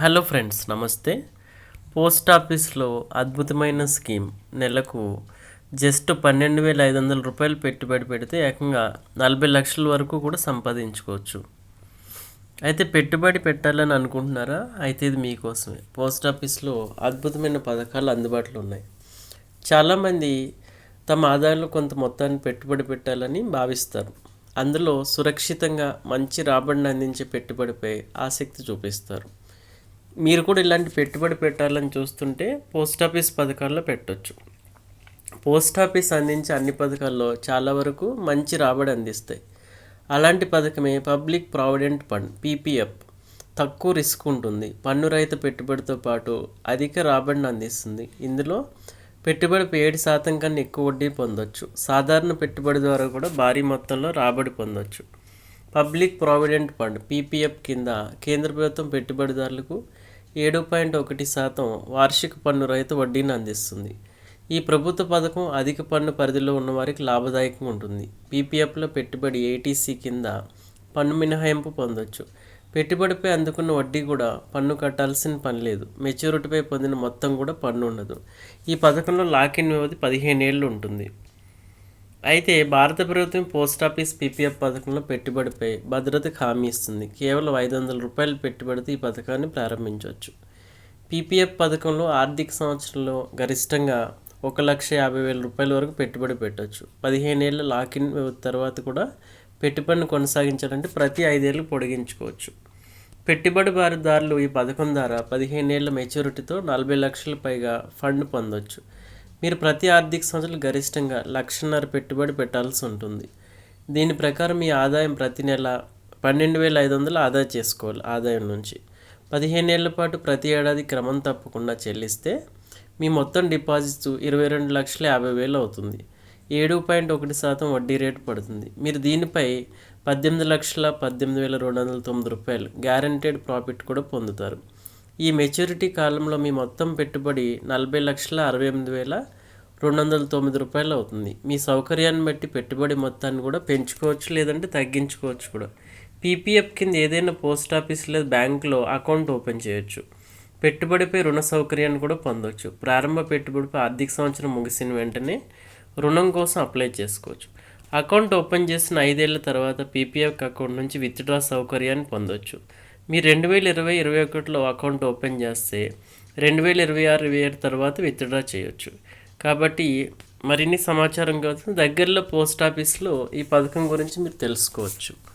Hello friends నమస్తే. Post ఆఫీస్లో అద్భుతమైన స్కీమ్. నెలకు జస్ట్ పన్నెండు వేల ఐదు వందల రూపాయలు పెట్టుబడి పెడితే ఏకంగా నలభై లక్షల వరకు కూడా సంపాదించుకోవచ్చు. అయితే పెట్టుబడి పెట్టాలని అనుకుంటున్నారా? అయితే ఇది మీకోసమే. పోస్ట్ ఆఫీస్లో అద్భుతమైన పథకాలు అందుబాటులో ఉన్నాయి. చాలామంది తమ ఆదాయంలో కొంత మొత్తాన్ని పెట్టుబడి పెట్టాలని భావిస్తారు. అందులో సురక్షితంగా మంచి రాబడిని అందించే పెట్టుబడిపై ఆసక్తి చూపిస్తారు. మీరు కూడా ఇలాంటి పెట్టుబడి పెట్టాలని చూస్తుంటే పోస్ట్ ఆఫీస్ పథకాల్లో పెట్టొచ్చు. పోస్ట్ ఆఫీస్ అందించే అన్ని పథకాల్లో చాలా వరకు మంచి రాబడి అందిస్తాయి. అలాంటి పథకమే పబ్లిక్ ప్రావిడెంట్ ఫండ్ పీపీఎఫ్. తక్కువ రిస్క్ ఉంటుంది. పన్ను రహిత పెట్టుబడితో పాటు అధిక రాబడిని అందిస్తుంది. ఇందులో పెట్టుబడి ఏడు శాతం కన్నా ఎక్కువ వడ్డీ పొందొచ్చు. సాధారణ పెట్టుబడి ద్వారా కూడా భారీ మొత్తంలో రాబడి పొందొచ్చు. పబ్లిక్ ప్రావిడెంట్ ఫండ్ పీపీఎఫ్ కింద కేంద్ర ప్రభుత్వం పెట్టుబడిదారులకు ఏడు పాయింట్ ఒకటి శాతం వార్షిక పన్ను రహిత వడ్డీని అందిస్తుంది. ఈ ప్రభుత్వ పథకం అధిక పన్ను పరిధిలో ఉన్న వారికి లాభదాయకంగా ఉంటుంది. పీపీఎఫ్లో పెట్టుబడి ఏటీసీ కింద పన్ను మినహాయింపు పొందొచ్చు. పెట్టుబడిపై అందుకున్న వడ్డీ కూడా పన్ను కట్టాల్సిన పని లేదు. మెచ్యూరిటీపై పొందిన మొత్తం కూడా పన్ను ఉండదు. ఈ పథకంలో లాకిన్ వ్యవధి పదిహేను ఏళ్ళు ఉంటుంది. అయితే భారత ప్రభుత్వం పోస్ట్ ఆఫీస్ పీపీఎఫ్ పథకంలో పెట్టుబడిపై భద్రతకు హామీ ఇస్తుంది. కేవలం ఐదు వందల రూపాయలు పెట్టుబడితో ఈ పథకాన్ని ప్రారంభించవచ్చు. పీపీఎఫ్ పథకంలో ఆర్థిక సంవత్సరంలో గరిష్టంగా ఒక లక్ష యాభై వేల రూపాయల వరకు పెట్టుబడి పెట్టవచ్చు పదిహేను ఏళ్ళ లాకిన్ తర్వాత కూడా పెట్టుబడిని కొనసాగించాలంటే ప్రతి ఐదేళ్ళు పొడిగించుకోవచ్చు. పెట్టుబడి ఈ పథకం ద్వారా పదిహేను ఏళ్ళ మెచ్యూరిటీతో నలభై లక్షల పైగా ఫండ్ పొందవచ్చు మీరు ప్రతి ఆర్థిక సంవత్సరం గరిష్టంగా లక్షన్నర పెట్టుబడి పెట్టాల్సి ఉంటుంది. దీని ప్రకారం మీ ఆదాయం ప్రతి నెల పన్నెండు వేల ఐదు వందలు ఆదా చేసుకోవాలి ఆదాయం నుంచి. పదిహేను ఏళ్ళ పాటు ప్రతి ఏడాది క్రమం తప్పకుండా చెల్లిస్తే మీ మొత్తం డిపాజిట్స్ ఇరవై రెండు లక్షల యాభై వేలు అవుతుంది. ఏడు పాయింట్ ఒకటి శాతం వడ్డీ రేటు పడుతుంది. మీరు దీనిపై పద్దెనిమిది లక్షల పద్దెనిమిది వేల రెండు వందల తొమ్మిది రూపాయలు గ్యారంటెడ్ ప్రాఫిట్ కూడా పొందుతారు. ఈ మెచ్యూరిటీ కాలంలో మీ మొత్తం పెట్టుబడి నలభై లక్షల అరవై ఎనిమిది వేల రెండు వందల తొమ్మిది రూపాయలు అవుతుంది. మీ సౌకర్యాన్ని బట్టి పెట్టుబడి మొత్తాన్ని కూడా పెంచుకోవచ్చు లేదంటే తగ్గించుకోవచ్చు కూడా. పీపీఎఫ్ కింద ఏదైనా పోస్ట్ ఆఫీస్ లేదా బ్యాంకులో అకౌంట్ ఓపెన్ చేయొచ్చు. పెట్టుబడిపై రుణ సౌకర్యాన్ని కూడా పొందవచ్చు ప్రారంభ పెట్టుబడిపై ఆర్థిక సంవత్సరం ముగిసిన వెంటనే రుణం కోసం అప్లై చేసుకోవచ్చు. అకౌంట్ ఓపెన్ చేసిన ఐదేళ్ళ తర్వాత పీపీఎఫ్ అకౌంట్ నుంచి విత్డ్రా సౌకర్యాన్ని పొందవచ్చు మీరు రెండు వేల ఇరవై ఇరవై ఒకటిలో అకౌంట్ ఓపెన్ చేస్తే రెండు వేల ఇరవై ఆరు ఇరవై ఏడు తర్వాత విత్డ్రా చేయొచ్చు. కాబట్టి మరిన్ని సమాచారం కోసం దగ్గరలో పోస్ట్ ఆఫీస్లో ఈ పథకం గురించి మీరు తెలుసుకోవచ్చు.